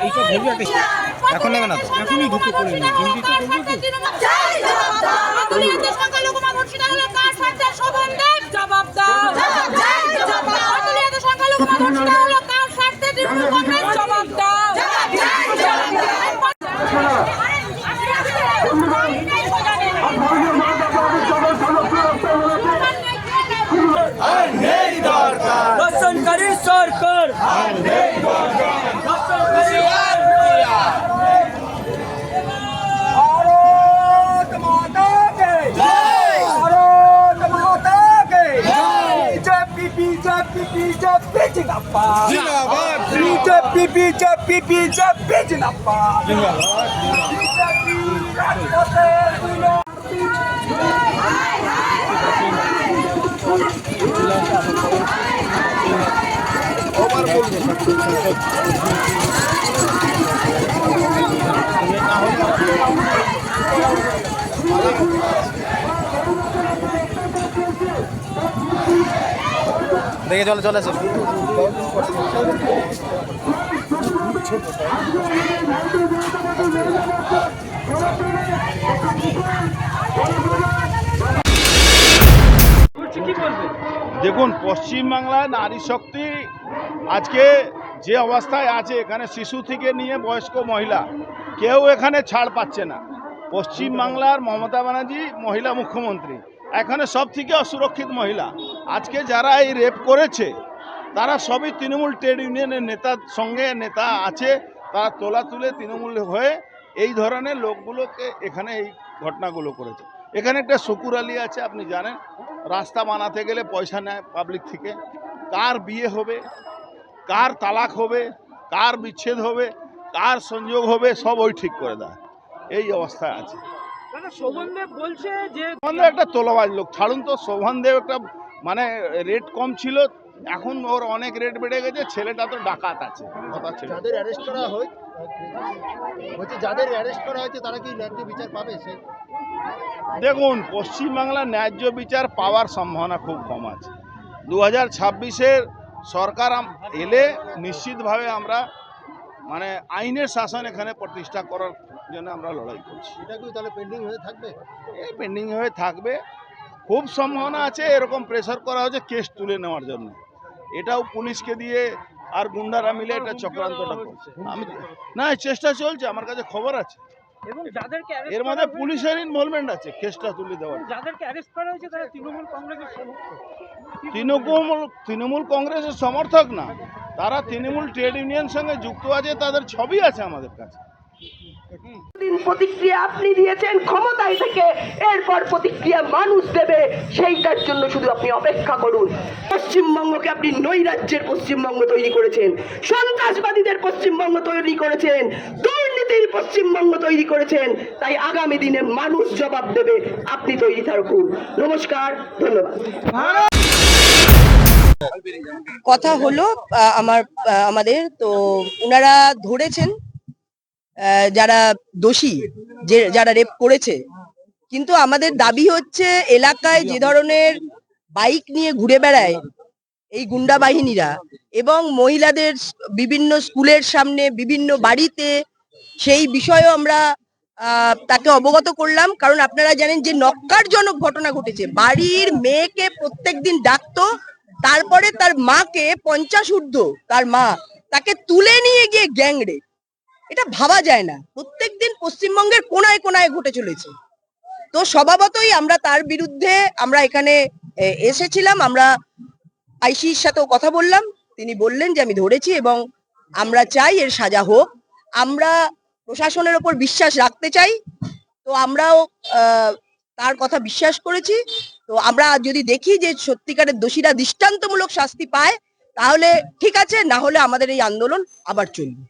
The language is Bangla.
এখন নেবে না তো? এখনই ঢুকে পড়ে নি। হিন্দিতে বলব তো জবাব দাও সংখ্যালঘু মানুষটা হলো কার স্বার্থে তৃণমূল কংগ্রেস জবাব দাও দর্শনকারী সরকার ভারত মাতা কে ভারত মাতা কে BJP BJP BJP BJP BJP জিন্দাবাদ বিজেপি রাজপথে দেখে চলে চলে আসো দেখুন, পশ্চিমবাংলায় নারী শক্তি আজকে যে অবস্থায় আছে, এখানে শিশু থেকে নিয়ে বয়স্ক মহিলা, কেউ এখানে ছাড় পাচ্ছে না। পশ্চিমবাংলার মমতা ব্যানার্জি মহিলা মুখ্যমন্ত্রী, এখানে সব থেকে অসুরক্ষিত মহিলা। আজকে যারা এই রেপ করেছে তারা সবই তৃণমূল ট্রেড ইউনিয়নের নেতার সঙ্গে নেতা আছে তারা তোলা তুলে তৃণমূল হয়ে এই ধরনের লোকগুলোকে এখানে এই ঘটনাগুলো করেছে। এখানে একটা শুকুর আলী আছে আপনি জানেন রাস্তা বানাতে গেলে পয়সা নেয় পাবলিক থেকে। কার বিয়ে হবে কার তালাক হবে কার বিচ্ছেদ হবে কার সংযোগ হবে সব ওই ঠিক করে দেয়। এই অবস্থায় আছে। শোভনদেব বলছে যে শোভানদেব একটা তোলাবাজ লোক। ছাড়ুন তো শোভানদেব একটা মানে রেট কম ছিল এখন ওর অনেক রেট বেড়ে গেছে ছেলেটা তো ডাকাত আছে কথা ছিল। যাদের অ্যারেস্ট করা হয় বলছি যাদের অ্যারেস্ট করা হয়েছে তারা কি ন্যায্য বিচার পাবে? সে দেখুন পশ্চিমবাংলার ন্যায্য বিচার পাওয়ার সম্ভাবনা খুব কম আছে। দু হাজার ছাব্বিশের সরকার এলে নিশ্চিতভাবে আমরা মানে আইনের শাসন এখানে প্রতিষ্ঠা করার জন্য আমরা লড়াই করছি। এটা কি তাহলে পেন্ডিং হয়ে থাকবে? এই পেন্ডিং হয়ে থাকবে। খুব সম্ভাবনা আছে এরকম প্রেশার করা হচ্ছে কেস তুলে নেওয়ার জন্য। এটাও পুলিশকে দিয়ে আর গুন্ডারা মিলে এটা চক্রান্তটা করছে। আমি না এই চেষ্টা চলছে আমার কাছে খবর আছে। এবং যাদেরকে এর মধ্যে পুলিশের ইনভলভমেন্ট আছে কেসটা তুলে দেওয়ার। যাদেরকে অ্যারেস্ট করা হয়েছে তারা তৃণমূল কংগ্রেসের সমর্থক। তৃণমূল তৃণমূল কংগ্রেসের সমর্থক না। তারা তৃণমূল ট্রেড ইউনিয়ন সঙ্গে যুক্ত আছে তাদের ছবি আছে আমাদের কাছে। দিন প্রতিক্রিয়া আপনি দিয়েছেন, ক্ষমতায় থেকে এরপর প্রতিক্রিয়া মানুষ দেবে, সেইটার জন্য শুধু আপনি অপেক্ষা করুন। পশ্চিমবঙ্গকে আপনি নৈরাজ্যের পশ্চিমবঙ্গ তৈরি করেছেন, সন্ত্রাসবাদীদের পশ্চিমবঙ্গ তৈরি করেছেন, দুর্নীতির পশ্চিমবঙ্গ তৈরি করেছেন, তাই আগামী দিনে মানুষ জবাব দেবে, আপনি তৈরি থাকুন। নমস্কার, ধন্যবাদ। কথা হলো আমার আমাদের, তো ওনারা ধরেছেন যারা দোষী, যে, যারা রেপ করেছে। কিন্তু আমাদের দাবি হচ্ছে, এলাকায় যে ধরনের বাইক নিয়ে ঘুরে বেড়ায় এই গুন্ডা বাহিনীরা এবং মহিলাদের বিভিন্ন স্কুলের সামনে, বিভিন্ন বাড়িতে, সেই বিষয়েও আমরা তাকে অবগত করলাম। কারণ আপনারা জানেন যে নক্কারজনক ঘটনা ঘটেছে। বাড়ির মেয়েকে প্রত্যেকদিন ডাকতো, তারপরে তার মাকে পঞ্চাশ ঊর্ধ্ব, তার মা, তাকে তুলে নিয়ে গিয়ে গ্যাংরে। এটা ভাবা যায় না। প্রত্যেকদিন পশ্চিমবঙ্গের কোনায় কোনায় ঘটে চলেছে। তো স্বভাবতই আমরা তার বিরুদ্ধে আমরা এখানে এসেছিলাম, আমরা আইসির সাথেও কথা বললাম। তিনি বললেন যে, আমি ধরেছি এবং আমরা চাই এর সাজা হোক। আমরা প্রশাসনের ওপর বিশ্বাস রাখতে চাই। তো আমরাও তার কথা বিশ্বাস করেছি। তো আমরা যদি দেখি যে সত্যিকারের দোষীরা দৃষ্টান্তমূলক শাস্তি পায়, তাহলে ঠিক আছে, না হলে আমাদের এই আন্দোলন আবার চলবে।